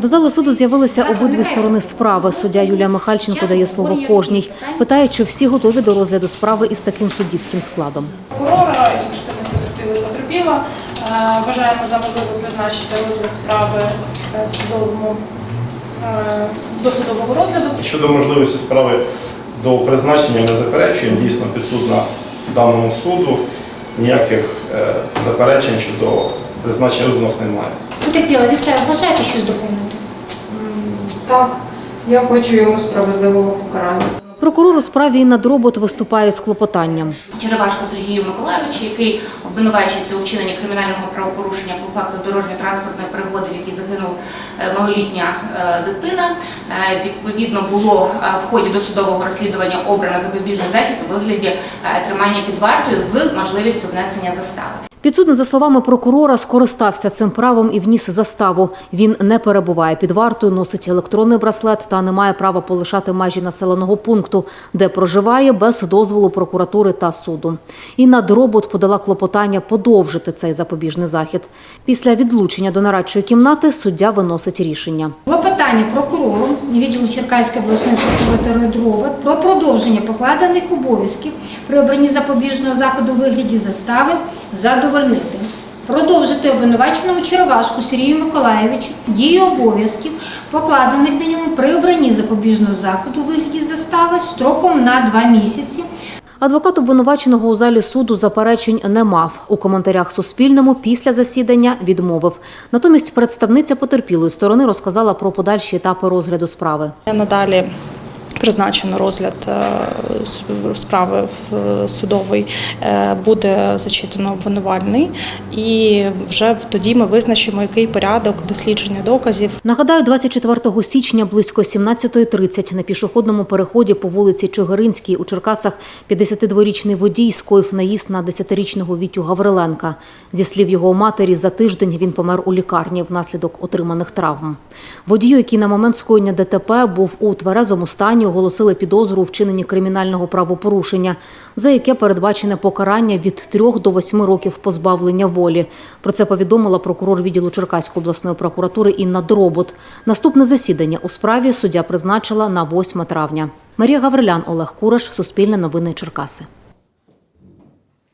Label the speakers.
Speaker 1: До зали суду з'явилися обидві сторони справи. Суддя Юлія Михальченко дає слово кожній. Питає, чи всі готові до розгляду справи із таким суддівським складом.
Speaker 2: прокурора і представник детективи потерпіла. Е, Вважаємо за можливе призначити розгляд справи е, в судовому е, до судового розгляду.
Speaker 3: Щодо можливості справи до призначення не заперечуємо, дійсно підсудна даному суду. Ніяких заперечень щодо призначення розгляду у нас немає.
Speaker 4: Потерпіла, ви це бажаєте щось доповнити?
Speaker 5: Так, я хочу йому справедливого покарання.
Speaker 1: Прокурор у справі Інна Дробот виступає з клопотанням.
Speaker 6: Черевашко Сергію Миколайовичу, який обвинувачується у вчиненні кримінального правопорушення по факту дорожньо-транспортної пригоди, в якій загинула малолітня е, дитина. Е, Відповідно, було е, в ході досудового розслідування обрано запобіжний захід у вигляді е, тримання під вартою з можливістю внесення застави.
Speaker 1: Підсудний, за словами прокурора, скористався цим правом і вніс заставу. Він не перебуває під вартою, носить електронний браслет та не має права полишати межі населеного пункту, де проживає без дозволу прокуратури та суду. Інна Дробот подала клопотання подовжити цей запобіжний захід. Після відлучення до нарадчої кімнати суддя виносить рішення.
Speaker 4: Клопотання прокурору відділу Черкаської обласної прокуратури Дробот про продовження покладених обов'язків при обранні запобіжного заходу у вигляді застави задовольнити. Продовжити обвинуваченому Черевашку Сергію Миколаєвичу дію обов'язків, покладених на ньому при обранні запобіжного заходу у вигляді застави строком на два місяці
Speaker 1: Адвокат обвинуваченого у залі суду заперечень не мав. У коментарях Суспільному після засідання відмовив. Натомість представниця потерпілої сторони розказала про подальші етапи розгляду справи.
Speaker 7: Надалі призначено розгляд е, справи в судовий, е, буде зачитано обвинувальний, і вже тоді ми визначимо, який порядок дослідження доказів
Speaker 1: Нагадаю, 24 січня близько 17.30 на пішохідному переході по вулиці Чигиринській у Черкасах 52-річний водій скоїв наїзд на 10-річного Вітю Гавриленка. Зі слів його матері, за тиждень він помер у лікарні внаслідок отриманих травм. Водію, який на момент скоєння ДТП був у тверезому стані, оголосили підозру у вчиненні кримінального правопорушення, за яке передбачене покарання від 3 до 8 років позбавлення волі. Про це повідомила прокурор відділу Черкаської обласної прокуратури Інна Дробот. Наступне засідання у справі суддя призначила на 8 травня. Марія Гаврилян, Олег Кураш, Суспільне новини Черкаси.